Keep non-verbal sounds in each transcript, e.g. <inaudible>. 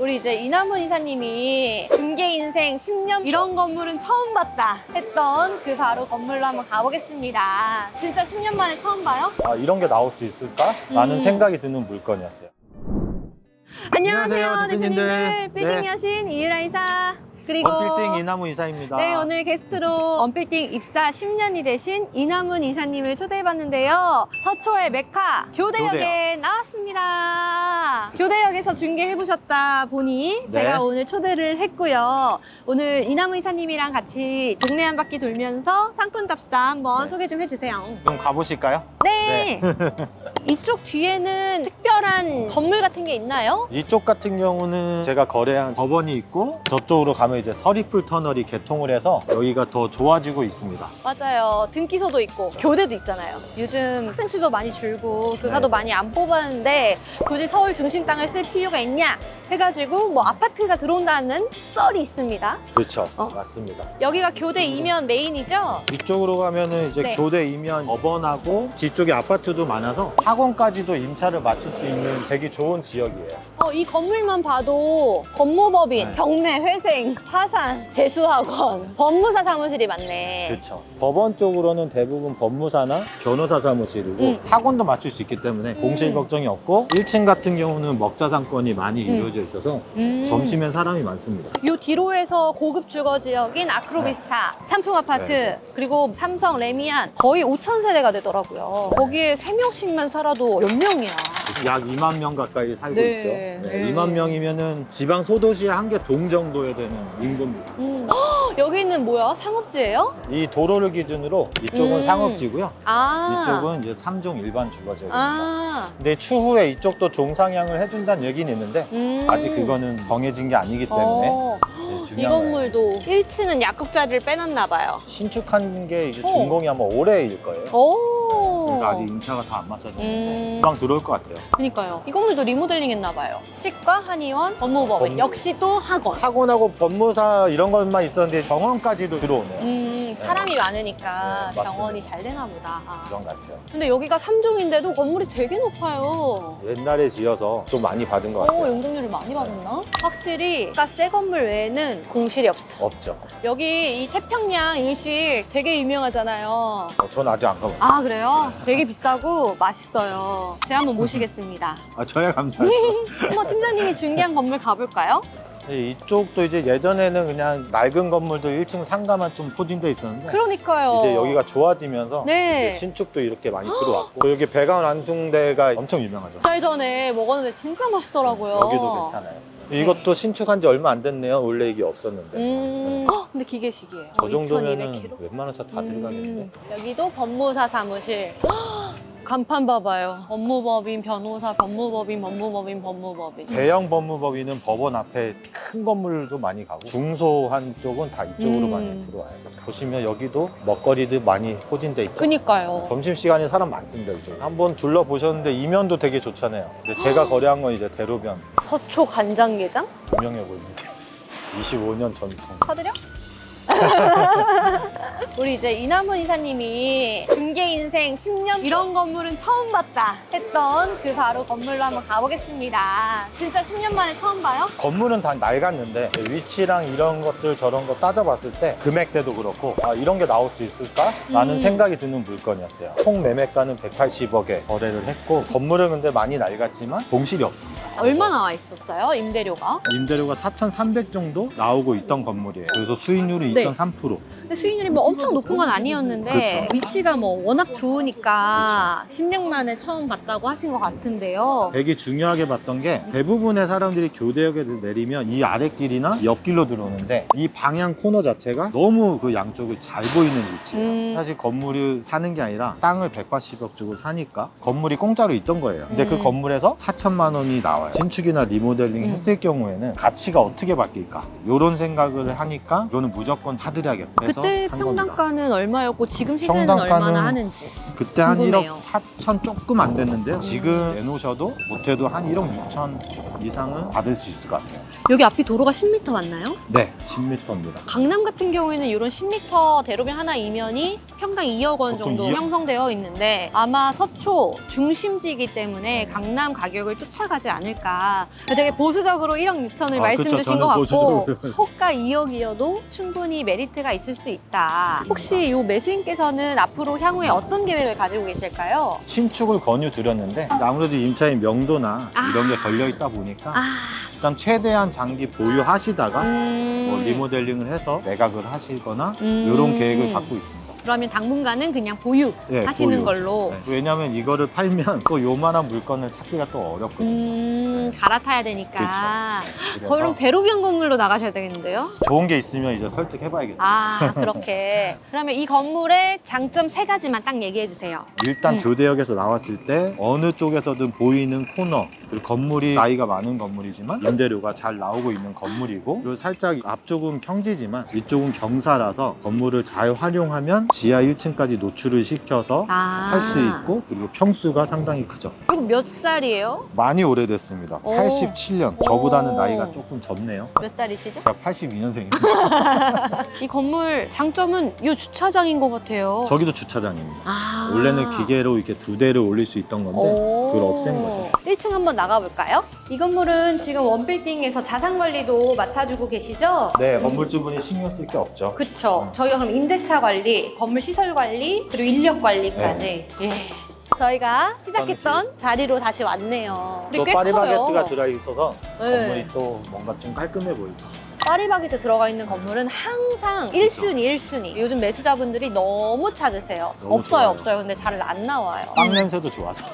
우리 이제 이남은 이사님이 중개 인생 10년 이런 건물은 처음 봤다 했던 그 바로 건물로 한번 가보겠습니다. 진짜 10년 만에 처음 봐요? 아, 이런 게 나올 수 있을까? 라는 음. 생각이 드는 물건이었어요. 안녕하세요, 안녕하세요, 대표님들. 대표님들. 빌딩 네. 여신 이유라 이사. 그리고 원빌딩 이나무 이사입니다. 네, 오늘 게스트로 언빌딩 입사 10년이 되신 이남은 이사님을 초대해봤는데요. 서초의 메카 교대역에 나왔습니다. 교대역에서 중계해 보셨다 보니 네. 제가 오늘 초대를 했고요. 오늘 이남은 이사님이랑 같이 동네 한 바퀴 돌면서 상품 답사 한번 네. 소개 좀 해주세요. 그럼 가보실까요? 네. <laughs> 이쪽 뒤에는 특별한 건물 같은 게 있나요? 이쪽 같은 경우는 제가 거래한 법원이 있고 저쪽으로 가면 이제 서리풀 터널이 개통을 해서 여기가 더 좋아지고 있습니다. 맞아요. 등기소도 있고 교대도 있잖아요. 요즘 학생 수도 많이 줄고 교사도 네. 많이 안 뽑았는데 굳이 서울 중심 땅을 쓸 필요가 있냐 해가지고 뭐 아파트가 들어온다는 썰이 있습니다. 그렇죠. 어. 맞습니다. 여기가 교대 이면 메인이죠? 이쪽으로 가면은 이제 네. 교대 이면 법원하고 뒤쪽에 아파트도 많아서 학원까지도 임차를 맞출 수 있는 되게 좋은 지역이에요. 어, 이 건물만 봐도 법무법인, 네. 경매, 회생, 화산, 재수학원, 법무사 사무실이 많네. 그렇죠. 법원 쪽으로는 대부분 법무사나 변호사 사무실이고 음. 학원도 맞출 수 있기 때문에 공실 걱정이 없고 1층 같은 경우는 먹자 상권이 많이 음. 이루어져 있어서 음. 점심엔 사람이 많습니다. 요 뒤로에서 고급 주거 지역인 아크로비스타, 상품 아파트, 네. 그리고 삼성 레미안 거의 5천 세대가 되더라고요. 거기에 세 명씩만 살아도 몇 명이야? 약 2만 명 가까이 살고 네, 있죠. 네, 네. 2만 명이면은 지방 소도시의 한 개 동 정도에 되는 인구입니다. 음. <gasps> 헉, 여기는 뭐야? 상업지예요? 이 도로를 기준으로 이쪽은 음. 상업지고요. 아. 이쪽은 이제 삼종 일반 주거지역입니다. 아. 근데 추후에 이쪽도 종상향을 해준다는 얘기는 있는데 음. 아직 그거는 정해진 게 아니기 때문에 어. 네, 이 중요한 거예요. 건물도 1층은 약국 자리를 빼놨나 봐요. 신축한 게 이제 어. 준공이 아마 올해일 거예요. 오. 그래서 아직 임차가 다 안 맞춰졌는데 음. 금방 들어올 것 같아요. 그니까요. 이 건물도 리모델링 했나 봐요. 치과, 한의원, 법무법인. 법무. 역시 또 학원. 학원하고 법무사 이런 것만 있었는데 병원까지도 들어오네요. 음, 사람이 많으니까 네, 맞습니다. 병원이 잘 되나 보다. 아. 그런 것 같아요. 근데 여기가 3종인데도 건물이 되게 높아요. 옛날에 지어서 좀 많이 받은 것 오, 같아요. 용적률을 많이 받았나? 확실히 아까 새 건물 외에는 공실이 없어. 없죠. 여기 이 태평양 일식 되게 유명하잖아요. 어, 전 아직 안 가봤어요. 아, 그래요? 되게 비싸고 맛있어요. 제가 한번 모시겠습니다. <laughs> 아, 저야 감사하죠. <laughs> 한번 팀장님이 중개한 건물 가볼까요? 네, 이쪽도 이제 예전에는 그냥 낡은 건물들 1층 상가만 좀 포진돼 있었는데 그러니까요. 이제 여기가 좋아지면서 네. 이제 신축도 이렇게 많이 들어왔고 여기 배관 완숭대가 엄청 유명하죠. 두달 전에 먹었는데 진짜 맛있더라고요. 여기도 괜찮아요. 이것도 신축한 지 얼마 안 됐네요. 원래 이게 없었는데. 음, 헉, 근데 기계식이에요. 저 정도면은 2200kg? 웬만한 차 다 들어가겠는데. 음, 여기도 법무사 사무실. 헉, 간판 봐봐요. 업무법인, 변호사, 법무법인, 법무법인, 법무법인. 대형 법무법인은 법원 앞에 큰 건물도 많이 가고 중소한 쪽은 다 이쪽으로 음. 많이 들어와요. 보시면 여기도 먹거리들 많이 포진돼 있죠. 그니까요. 점심 시간에 사람 많습니다 이쪽. 한번 둘러 보셨는데 이면도 되게 좋잖아요. 근데 제가 거래한 건 이제 대로변 서초 간장게장? 유명해 보이는데 25년 전통. 사드려? <laughs> 우리 이제 이남은 이사님이 중개 인생 10년 이런 건물은 처음 봤다 했던 그 바로 건물로 한번 가보겠습니다. 진짜 10년 만에 처음 봐요? 건물은 다 낡았는데 위치랑 이런 것들 저런 거 따져봤을 때 금액대도 그렇고 아, 이런 게 나올 수 있을까? 라는 음. 생각이 드는 물건이었어요. 총 매매가는 180억에 거래를 했고 건물은 근데 많이 낡았지만 공실이 없습니다. 얼마 나와 있었어요? 임대료가? 임대료가 4,300 정도 나오고 있던 건물이에요. 그래서 수익률은 네. 2.3%. 근데 수익률이 뭐 엄청 높은 건 아니었는데 그렇죠. 위치가 뭐 워낙 좋으니까 10년 만에 처음 봤다고 하신 것 같은데요. 되게 중요하게 봤던 게 대부분의 사람들이 교대역에 내리면 이 아랫길이나 옆길로 들어오는데 이 방향 코너 자체가 너무 그 양쪽을 잘 보이는 위치예요. 음. 사실 건물을 사는 게 아니라 땅을 180억 주고 사니까 건물이 공짜로 있던 거예요. 근데 그 음. 건물에서 4천만 원이 나와요. 신축이나 리모델링 음. 했을 경우에는 가치가 어떻게 바뀔까? 이런 생각을 하니까 이거는 무조건 사드려야겠다. 해서 그때 한 겁니다. 평당가는 얼마였고 지금 시세는 평당가는- 얼마나 하는지. 그때 한 궁금해요. 1억 4천 조금 안 됐는데요. 음. 지금 내놓으셔도 못해도 한 1억 6천 이상은 받을 수 있을 것 같아요. 여기 앞이 도로가 10m 맞나요? 네, 10m입니다. 강남 같은 경우에는 이런 10m 대로변 하나 이면이 평당 2억 원 보통 정도 이억? 형성되어 있는데 아마 서초 중심지이기 때문에 강남 가격을 쫓아가지 않을까. 되게 보수적으로 1억 6천을 아, 말씀 그쵸. 주신 저는 것 같고 보수적으로. 호가 2억이어도 충분히 메리트가 있을 수 있다. 혹시 이 매수인께서는 앞으로 향후에 어떤 계획을 가지고 계실까요? 신축을 권유 드렸는데 아무래도 임차인 명도나 아. 이런 게 걸려 있다 보니까 아, 일단 최대한 장기 보유하시다가 음... 뭐 리모델링을 해서 매각을 하시거나 음. 이런 계획을 갖고 있습니다. 그러면 당분간은 그냥 보유 네, 하시는 보유. 걸로. 네. 왜냐하면 이거를 팔면 또 요만한 물건을 찾기가 또 어렵거든요. 음, 갈아타야 되니까. 그래서 그럼 대로 변 건물로 나가셔야 되겠는데요? 좋은 게 있으면 이제 설득해봐야겠죠. 아, 그렇게. <laughs> 그러면 이 건물의 장점 세 가지만 딱 얘기해 주세요. 일단 음. 교대역에서 나왔을 때 어느 쪽에서든 보이는 코너 그리고 건물이 나이가 많은 건물이지만 임대료가 잘 나오고 있는 건물이고 그리고 살짝 앞쪽은 평지지만 이쪽은 경사라서 건물을 잘 활용하면 지하 1층까지 노출을 시켜서 아. 할 수 있고 그리고 평수가 상당히 크죠 그리고 몇 살이에요? 많이 오래됐습니다 오. 87년 저보다는 오. 나이가 조금 적네요 몇 살이시죠? 제가 82년생입니다 <laughs> 이 건물 장점은 이 주차장인 것 같아요. 저기도 주차장입니다 아. 원래는 기계로 이렇게 두 대를 올릴 수 있던 건데 오. 그걸 없앤 거죠. 1층 한번 나가볼까요? 이 건물은 지금 원빌딩에서 자산 관리도 맡아주고 계시죠? 네 건물주분이 신경 쓸 게 없죠 그쵸. 음. 저희가 그럼 임대차 관리, 건물 시설 관리, 그리고 인력 관리까지. 네. 예. 저희가 시작했던 자리로 다시 왔네요. 우리 또 꽤 파리바게트가 커요. 들어있어서 네. 건물이 또 뭔가 좀 깔끔해 보이죠. 파리바게트 들어가 있는 건물은 항상 1순위, 1순위. 요즘 매수자분들이 너무 찾으세요. 너무 없어요, 좋아요. 없어요. 근데 잘 안 나와요. 빵 냄새도 좋아서.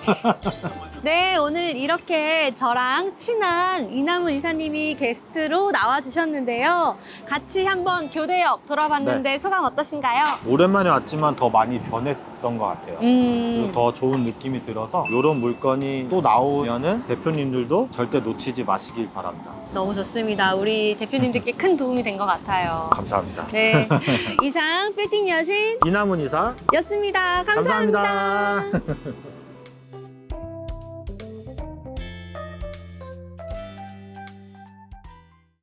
<laughs> 네, 오늘 이렇게 저랑 친한 이남은 이사님이 게스트로 나와주셨는데요. 같이 한번 교대역 돌아봤는데 네. 소감 어떠신가요? 오랜만에 왔지만 더 많이 변했던 것 같아요. 음. 그리고 더 좋은 느낌이 들어서 이런 물건이 또 나오면은 대표님들도 절대 놓치지 마시길 바랍니다. 너무 좋습니다. 우리 대표님들께 큰 도움이 된 것 같아요. 감사합니다. 네. <laughs> 이상 빌딩 여신이었습니다. 이남은 이사 감사합니다. 감사합니다.